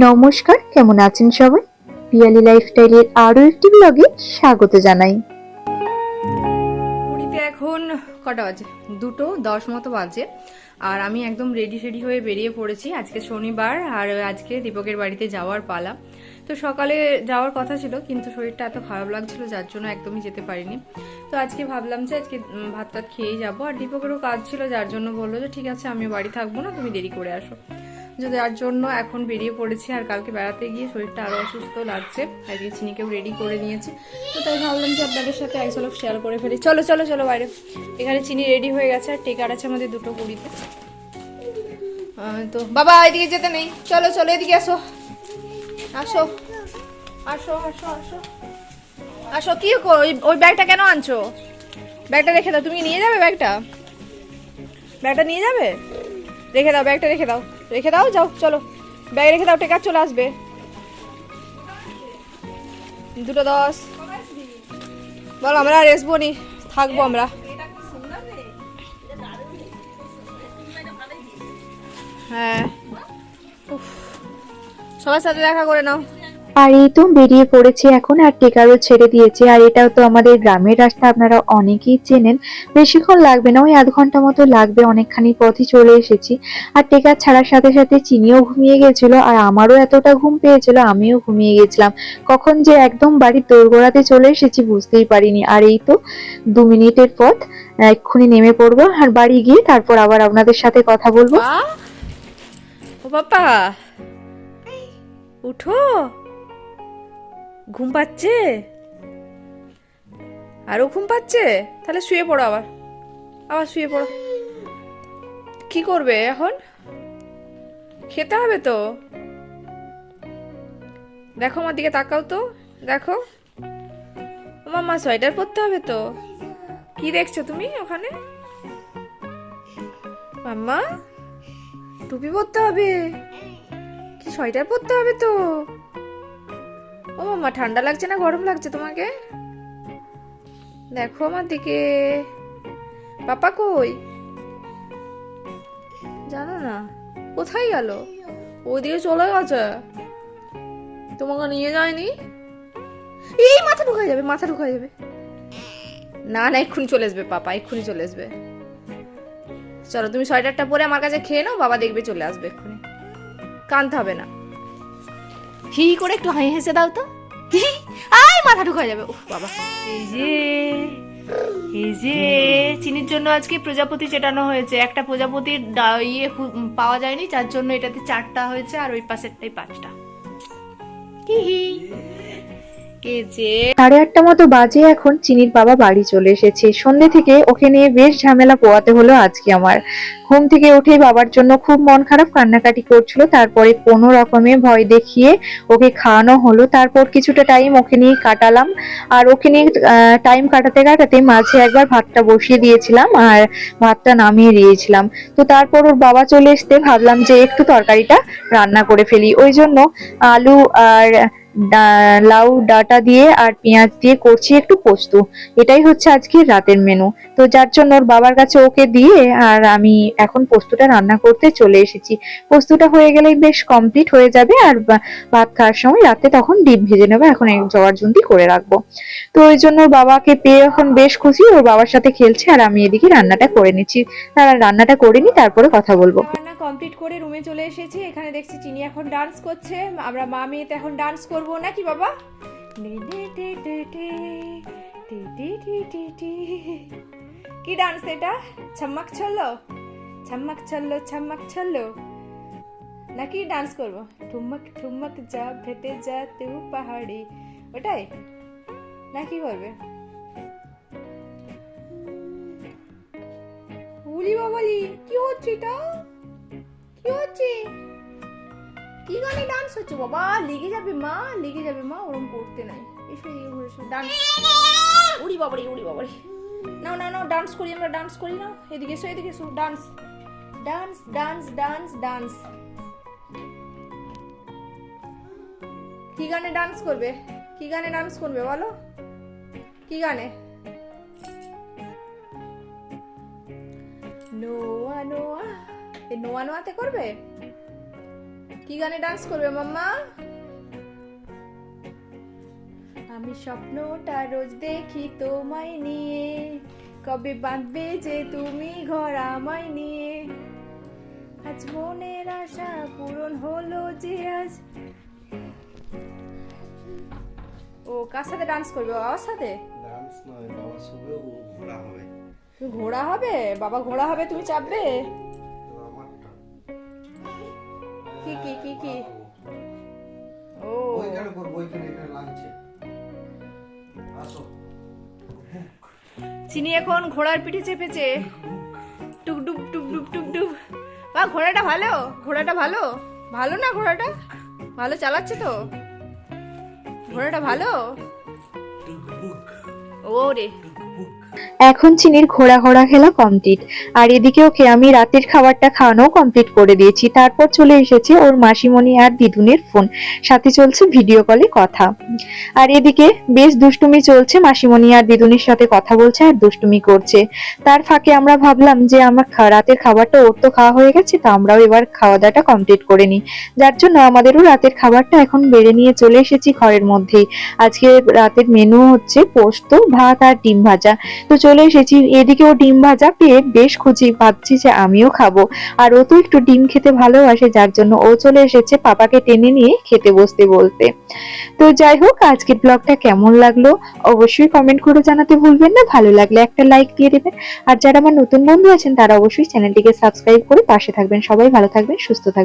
নমস্কার, কেমন আছেন সবাই? পিয়ালি লাইফস্টাইলের আরও একটি ব্লগে স্বাগত জানাই। পুরীতে এখন কটা বাজে? দুটো, দশ মতো বাজে। আর আমি একদম রেডি শেডি হয়ে বেরিয়ে পড়েছি। আজকে শনিবার, আর আজকে দীপকের বাড়িতে যাওয়ার পালা। তো সকালে যাওয়ার কথা ছিল, কিন্তু শরীরটা এত খারাপ লাগছিল, যার জন্য একদমই যেতে পারিনি। তো আজকে ভাবলাম যে আজকে ভাত টাত খেয়েই যাব। আর দীপকেরও কাজ ছিল, যার জন্য বলল যে, ঠিক আছে আমি বাড়ি থাকব না, তুমি দেরি করে আসো। যার জন্য এখন বেরিয়ে পড়েছি আর কালকে বেড়াতে গিয়ে শরীরটা আরও অসুস্থ লাগছে আজকে চিনিকেও রেডি করে নিয়েছি। তো তাই ভাবলাম যে আপনাদের সাথে এক ঝলক শেয়ার করে ফেলি। চলো চলো চলো বাইরে। এখানে চিনি রেডি হয়ে গেছে আর টেকার আছে আমাদের দুটো কুড়িতে। তো বাবা, এদিকে যেতে নেই। চলো চলো, এদিকে আসো। আসো। আসো আসো আসো। আসো, কি ওই ব্যাগটা কেন আনছো? ব্যাগটা রেখে দাও। তুমি নিয়ে যাবে ব্যাগটা? ব্যাগটা নিয়ে যাবে? রেখে দাও, ব্যাগটা রেখে দাও। রেখে দাও, যাও, চলো। ব্যাগ রেখে দাও, টেকার চলে আসবে। দুটো দশ। বলো, আমরা আর আসব নি, থাকব আমরা। হ্যাঁ। সবার সাথে দেখা করে নাও। আর এই তো বেরিয়ে পড়েছি এখন আর টেকারও ছেড়ে দিয়েছে। আর এটাও তো আমাদের গ্রামের রাস্তা আপনারা অনেকেই চেনেন। বেশিক্ষণ লাগবে না ওই আধ ঘণ্টা মতো লাগবে অনেকখানি পথই চলে এসেছি। আর টেকার ছাড়ার সাথে সাথে চিনিও ঘুমিয়ে গেছিল আর আমারও এতটা ঘুম পেয়েছিল আমিও ঘুমিয়ে গেছিলাম। কখন যে একদম বাড়ির দোরগোড়াতে চলে এসেছি বুঝতেই পারিনি। আর এই তো দু মিনিটের পথ এক্ষুনি নেমে পড়ব আর বাড়ি গিয়ে তারপর আবার আপনাদের সাথে কথা বলব। বাবা? উঠো। ঘুম পাচ্ছে? আরও ঘুম পাচ্ছে? তাহলে শুয়ে পড়ো আবার। আবার শুয়ে পড়ো। কি করবে এখন? খেতে হবে তো? দেখো আমার দিকে তাকাও তো। দেখো। ও মাম্মা সোয়েটার পরতে হবে তো? কি দেখছ তুমি ওখানে? মাম্মা, টুপি পরতে হবে। কি সোয়েটার পরতে হবে তো? ও মা, ঠান্ডা লাগছে না? গরম লাগছে তোমাকে? দেখো আমার দিকে। পাপা কই? জানো না, কোথায় গেল? ওদিকে চলে গেছে। তোমাকে নিয়ে যায়নি? এই মাথা ঢুকাই যাবে, মাথা ঢুকাই যাবে। না না, এক্ষুনি চলে আসবে পাপা, এক্ষুনি চলে আসবে। চলো, তুমি সোয়েটারটা পরে আমার কাছে খেয়ে নাও, বাবা দেখবে চলে আসবে এক্ষুনি। কানতে হবে না। হি করে একটু হাই হেসে দাও তো। আই আয় মাথা ঢুকা যাবে। উফ বাবা। এই যে এই যে চিনির জন্য আজকে প্রজাপতি চেটানো হয়েছে। একটা প্রজাপতির ইয়ে পাওয়া যায়নি যার জন্য এটাতে চারটা হয়েছে আর ওই পাশেরটাই পাঁচটা। কি হি? সাড়ে আটটা মতো বাজে এখন চিনির বাবা বাড়ি চলে এসেছে। সন্ধ্যে থেকে ওকে নিয়ে বেশ ঝামেলা পোয়াতে হলো আজকে আমার। ঘুম থেকে উঠে বাবার জন্য খুব মন খারাপ কান্নাকাটি করছিল, তারপরে কোনো রকমে ভয় দেখিয়ে ওকে খাওয়ানো হলো। তারপর কিছুটা টাইম ওকে নিয়ে কাটালাম। আর ওকে নিয়ে টাইম কাটাতে কাটাতে মাঝে একবার ভাতটা বসিয়ে দিয়েছিলাম আর ভাতটা নামিয়ে দিয়েছিলাম। তো তারপর ওর বাবা চলে আসতে ভাবলাম যে একটু তরকারিটা রান্না করে ফেলি। ওই জন্য আলু আর লাউ, ডাটা দিয়ে আর পেঁয়াজ দিয়ে করছি একটু পোস্ত। এটাই হচ্ছে আজকে রাতের মেনু তো যার জন্য ওর বাবার কাছে ওকে দিয়ে আর আমি এখন পোস্তটা রান্না করতে চলে এসেছি। পোস্তটা হয়ে গেলেই বেশ কমপ্লিট হয়ে যাবে আর ভাত খাওয়ার সময় রাতে তখন ডিম ভেজে নেব, এখন জোয়ার জন্তি করে রাখব। তো ওই জন্য ওর বাবাকে পেয়ে এখন বেশ খুশি, ওর বাবার সাথে খেলছে আর আমি এদিকে রান্নাটা করে নিচ্ছি। রান্নাটা করে নি তারপরে কথা বলব। কমপ্লিট করে রুমে চলে এসেছি। এখানে দেখছি চিনি এখন ডান্স করছে। আমরা মা মেয়েতে এখন ডান্স করব, নাকি বাবা। কি ডান্স এটা? ছাম্মাক ছল্লো ছাম্মাক ছল্লো ছাম্মাক ছল্লো নাকি ডান্স করব? ঠুমক ঠুমক যা ফেটে যা তু পাহাড়ি। ওটাই? না কি করবে? উলি বাবালি, কি হচ্ছে এটা? কি হচ্ছে? কি গানে ডান্স হচ্ছে বাবা? লেগে যাবে মা, লেগে যাবে মা, ওরম করতে নাই। এসো, এদিকে ঘুরে এসো ডান্স উড়ি বাবারি উড়ি বাবারি। নাও নাও নাও ডান্স করি আমরা ডান্স করি না এদিকে এসো এদিকে এসো dance dance dance dance dance কি গানে ডান্স করবে? কি গানে ডান্স করবে বলো? কি গানে? নোয়া নোয়াতে করবে? কি গানে ডান্স করবে মাম্মা? আমি স্বপ্নটা রোজ দেখি তোমায় নিয়ে। কবে বাঁধবে যে তুমি ঘর আমায় নিয়ে? আজ মনের আশা পূরণ হলো যে আজ। ও কার সাথে ডান্স করবে? বাবার সাথে? ডান্স নয় বাবা শুভে ঘোড়া হবে। ঘোড়া হবে? বাবা ঘোড়া হবে তুমি চাপবে? কি কি কি কি? ও। ওইখানে করব ওইখানে এখানে লাগছে। আসো। চিনি এখন ঘোড়ার পিঠে চেপেছে। টুকডুব টুকডুব টুকডুব বা ঘোড়াটা ভালো? ঘোড়াটা ভালো? ভালো না ঘোড়াটা? ভালো চালাচ্ছে তো। ঘোড়াটা ভালো? ও রে। এখন চিনির ঘোড়া ঘোড়া খেলা কমপ্লিট আর এদিকে ওকে আমি রাতের খাবারটা খাওয়ানো কমপ্লিট করে দিয়েছি। তারপর চলে এসেছে ওর মাসিমণি আর দিদুনের ফোন সাথে চলছে ভিডিও কলে কথা। আর এদিকে বেশ দুষ্টুমি চলছে মাসিমণি আর দিদুনির সাথে কথা বলছে আর দুষ্টুমি করছে। তার ফাঁকে আমরা ভাবলাম যে আমার রাতের খাবারটা ওর তো খাওয়া হয়ে গেছে, তো আমরাও এবার খাওয়া দাওয়াটা কমপ্লিট করে নিই। যার জন্য আমাদেরও রাতের খাবারটা এখন বেড়ে নিয়ে চলে এসেছি ঘরের মধ্যেই। আজকে রাতের মেনু হচ্ছে পোস্ত, ভাত আর ডিম ভাজা। তো চলে এসেছি। এদিকে ও ডিম ভাজা পেয়ে বেশ খুঁজি ভাবছি যে আমিও খাব। আর ও তো একটু ডিম খেতে ভালোবাসে, যার জন্য ও চলে এসেছে পাপাকে টেনে নিয়ে খেতে বসতে বলতে। তো যাই হোক, আজকের ব্লগটা কেমন লাগল অবশ্যই কমেন্ট করে জানাতে ভুলবেন না। ভালো লাগলে একটা লাইক দিয়ে দেবেন। আর যারা আমার নতুন বন্ধু আছেন, তারা অবশ্যই চ্যানেলটিকে সাবস্ক্রাইব করে পাশে থাকবেন। সবাই ভালো থাকবেন, সুস্থ থাকবেন।